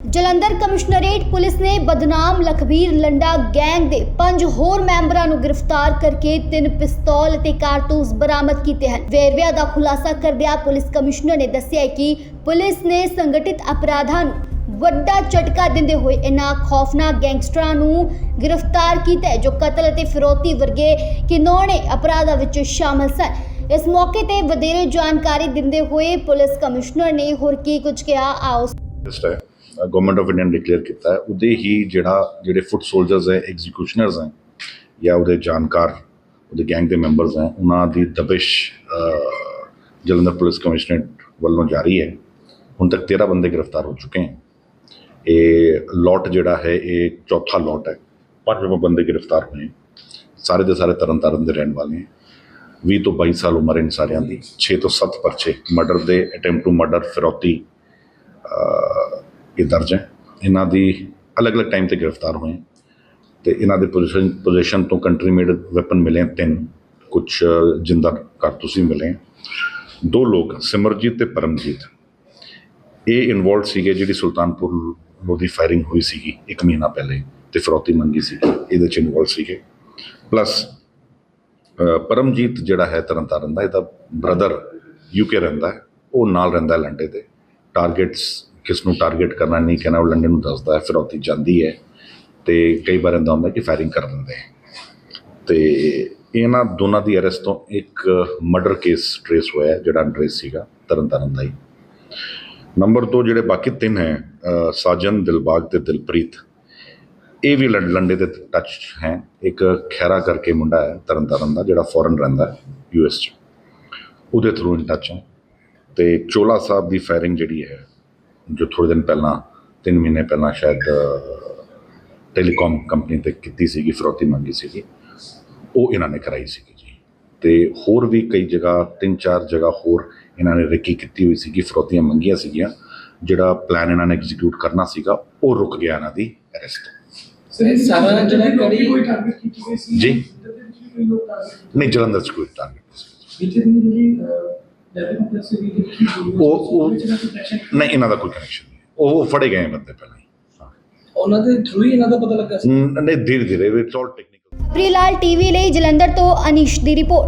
Jalandhar commissionerate police ਨੇ ਬਦਨਾਮ Lakhbir Landa gang ਦੇ ਪੰਜ ਹੋਰ ਮੈਂਬਰਾਂ ਨੂੰ ਗ੍ਰਿਫਤਾਰ ਕਰਕੇ ਤਿੰਨ ਪਿਸਤੌਲ ਅਤੇ ਕਾਰਤੂਸ ਬਰਾਮਦ ਕੀਤੇ ਹਨ। ਵੇਰਵਿਆਂ ਦਾ ਖੁਲਾਸਾ ਕਰਦਿਆਂ ਪੁਲਿਸ ਕਮਿਸ਼ਨਰ ਨੇ ਦੱਸਿਆ ਕਿ ਪੁਲਿਸ ਨੇ ਸੰਗਠਿਤ ਅਪਰਾਧਾਂ ਨੂੰ ਵੱਡਾ ਝਟਕਾ ਦਿੰਦੇ ਹੋਏ ਇਹਨਾਂ ਖੌਫਨਾਕ ਗੈਂਗਸਟਰਾਂ ਨੂੰ ਗ੍ਰਿਫਤਾਰ ਕੀਤਾ ਜੋ ਕਤਲ ਅਤੇ ਫਿਰੌਤੀ ਵਰਗੇ ਕਿਨੌਣੇ ਅਪਰਾਧਾਂ ਵਿੱਚ ਸ਼ਾਮਲ ਸਨ। ਇਸ ਮੌਕੇ ਤੇ ਵਧੇਰੇ ਜਾਣਕਾਰੀ ਦਿੰਦੇ ਹੋਏ ਪੁਲਿਸ ਕਮਿਸ਼ਨਰ ਨੇ ਹੋਰ ਕੀ ਕੁਝ ਕਿਹਾ, ਆਓ ਲਿਸਟ ਹੈ ਗਵਰਨਮੈਂਟ ਆਫ ਇੰਡੀਆ ਨੇ ਡਿਕਲੇਅਰ ਕੀਤਾ ਹੈ। ਉਹਦੇ ਹੀ ਜਿਹੜਾ, ਜਿਹੜੇ ਫੁੱਟ ਸੋਲਜਰਸ ਹੈ ਐਗਜ਼ੀਕਿਊਸ਼ਨਰਸ ਹੈ, ਜਾਂ ਉਹਦੇ ਜਾਣਕਾਰ, ਉਹਦੇ ਗੈਂਗ ਦੇ ਮੈਂਬਰਸ ਹੈ, ਉਹਨਾਂ ਦੀ ਦਬਿਸ਼ ਜਲੰਧਰ ਪੁਲਿਸ ਕਮਿਸ਼ਨਰੇਟ ਵੱਲੋਂ ਜਾਰੀ ਹੈ। ਹੁਣ ਤੱਕ 13 ਬੰਦੇ ਗ੍ਰਿਫਤਾਰ ਹੋ ਚੁੱਕੇ ਹਨ ਇਹ ਲੋਟ ਜਿਹੜਾ ਹੈ, ਇਹ ਚੌਥਾ ਲੋਟ ਹੈ। ਪੰਜ ਬੰਦੇ ਗ੍ਰਿਫਤਾਰ ਹੋਏ ਸਾਰੇ ਦੇ ਸਾਰੇ ਤਰਨਤਾਰਨ ਦੇ ਰਹਿਣ ਵਾਲੇ ਹੈ। 20 ਤੋਂ 22 ਸਾਲ ਉਮਰ ਇਨ ਸਾਰਿਆਂ ਦੀ। 6 ਤੋਂ 7 ਪਰਚੇ ਮਰਡਰ ਦੇ ਅਟੈਂਪਟ ਟੂ ਮਰਡਰ ਫਿਰੌਤੀ ਇਹ ਦਰਜ ਹੈ। ਇਹਨਾਂ ਦੀ ਅਲੱਗ-ਅਲੱਗ ਟਾਈਮ ਤੇ ਗ੍ਰਿਫਤਾਰ ਹੋਏ ਹੈ ਤੇ ਇਹਨਾਂ ਦੇ ਪੋਜੀਸ਼ਨ ਪੋਜੀਸ਼ਨ ਤੋਂ ਕੰਟਰੀ ਮੇਡ ਵੈਪਨ ਮਿਲੇ ਤਿੰਨ। ਕੁਝ ਜਿੰਦਾ ਕਾਰਤੂਸ ਵੀ ਮਿਲੇ ਦੋ ਲੋਕ ਸਿਮਰਜੀਤ ਤੇ ਪਰਮਜੀਤ। ਇਹ ਇਨਵੋਲਡ ਸੀਗੇ ਜਿਹੜੀ ਸੁਲਤਾਨਪੁਰ ਉਹਦੀ ਫਾਇਰਿੰਗ ਹੋਈ ਸੀਗੀ ਇੱਕ ਮਹੀਨਾ ਪਹਿਲੇ ਤੇ ਫਿਰੌਤੀ ਮੰਗੀ ਸੀ ਇਹਦੇ ਚ ਇਨਵੋਲਡ ਸੀਗੇ। ਪਲੱਸ ਪਰਮਜੀਤ ਜਿਹੜਾ ਹੈ ਤਰਨਤਾਰਨ ਦਾ, ਇਹਦਾ ਬ੍ਰਦਰ ਯੂਕੇ ਰਹਿੰਦਾ ਹੈ। ਉਹ ਨਾਲ ਰਹਿੰਦਾ ਲੰਡੇ ਤੇ। ਟਾਰਗੇਟਸ ਕਿਸ ਨੂੰ ਟਾਰਗੇਟ ਕਰਨਾ, ਨਹੀਂ ਕਹਿਣਾ ਉਹ ਲੰਡਨ ਨੂੰ ਦੱਸਦਾ ਹੈ ਫਿਰੌਤੀ ਜਾਂਦੀ ਹੈ ਤੇ ਕਈ ਵਾਰ ਇੰਦਾ ਹੁੰਦਾ ਕਿ ਫਾਇਰਿੰਗ ਕਰ ਦਿੰਦੇ ਹੈ। ਤੇ ਇਹਨਾਂ ਦੋਨਾਂ ਦੀ ਅਰੈਸਟ ਤੋਂ ਇੱਕ ਮਰਡਰ ਕੇਸ ਟ੍ਰੇਸ ਹੋਇਆ ਜਿਹੜਾ ਅਨਟ੍ਰੇਸ ਸੀਗਾ, ਤਰਨਤਾਰਨ ਦਾ ਹੀ। ਨੰਬਰ 2 ਜਿਹੜੇ ਬਾਕੀ ਤਿੰਨ ਹੈ ਸਾਜਨ, ਦਿਲਬਾਗ ਤੇ ਦਿਲਪ੍ਰੀਤ, ਇਹ ਵੀ ਲੰ- ਲੰਡੇ ਦੇ ਟੱਚ ਹੈ। ਇੱਕ ਖੈਰਾ ਕਰਕੇ ਮੁੰਡਾ ਹੈ ਤਰਨਤਾਰਨ ਦਾ, ਜਿਹੜਾ ਫੋਰਨ ਰਹਿੰਦਾ ਹੈ ਯੂਐਸ ਚ। ਉਹਦੇ ਥਰੂ ਇਨ ਟੱਚ ਹੈ। ਤੇ ਚੋਲਾ ਸਾਹਿਬ ਦੀ ਫਾਇਰਿੰਗ ਜਿਹੜੀ ਹੈ ਜੋ ਥੋੜੇ ਦਿਨ ਪਹਿਲਾਂ 3 ਮਹੀਨੇ ਪਹਿਲਾਂ ਸ਼ਾਇਦ ਟੈਲੀਕਾਮ ਕੰਪਨੀ ਤੇ ਕੀਤੀ ਸੀਗੀ ਫਰੋਤੀ ਮੰਗੀ ਸੀਗੀ ਉਹ ਇਹਨਾਂ ਨੇ ਕਰਾਈ ਸੀਗੀ ਜੀ। ਤੇ ਹੋਰ ਵੀ ਕਈ ਜਗ੍ਹਾ ਤਿੰਨ ਚਾਰ ਜਗ੍ਹਾ ਹੋਰ ਇਹਨਾਂ ਨੇ ਰੇਕੀ ਕੀਤੀ ਹੋਈ ਸੀਗੀ ਫਰੋਤੀਆਂ ਮੰਗੀਆਂ ਸੀਗੀਆਂ ਜਿਹੜਾ ਪਲਾਨ ਇਹਨਾਂ ਨੇ ਐਗਜ਼ੀਕਿਊਟ ਕਰਨਾ ਸੀਗਾ ਉਹ ਰੁਕ ਗਿਆ ਇਹਨਾਂ ਦੀ ਅਰੈਸਟ ਸਰ ਸਾਰਾ ਜਿਹੜਾ ਕੜੀ ਕੋਈ ਟਾਰਗੇਟ ਕੀਤੀ ਗਈ ਸੀ? ਜੀ। ਨਹੀਂ ਜਲੰਧਰ ਚ ਕੋਈ ਟਾਰਗੇਟ ਵਿੱਚ ਉਹ- ਉਹ- ਨਹੀਂ ਇਹਨਾਂ ਦਾ ਕੋਈ ਕਨੈਕਸ਼ਨ ਨਹੀਂ ਉਹ ਫੜੇ ਗਏ ਬੰਦੇ ਪਹਿਲਾਂ ਹੀ। ਉਹਨਾਂ ਦੇ ਥਰੂ ਹੀ ਇਹਨਾਂ ਦਾ ਪਤਾ ਲੱਗਾ ਸੀ। ਨਹੀਂ ਧੀਰੇ ਧੀਰੇ ਇਟਸ ਆਲ ਟੈਕਨੀਕਲ ਪ੍ਰੀਲਾਲ ਟੀਵੀ ਲਈ ਜਲੰਧਰ ਤੋਂ ਅਨੀਸ਼ ਦੀ ਰਿਪੋਰਟ।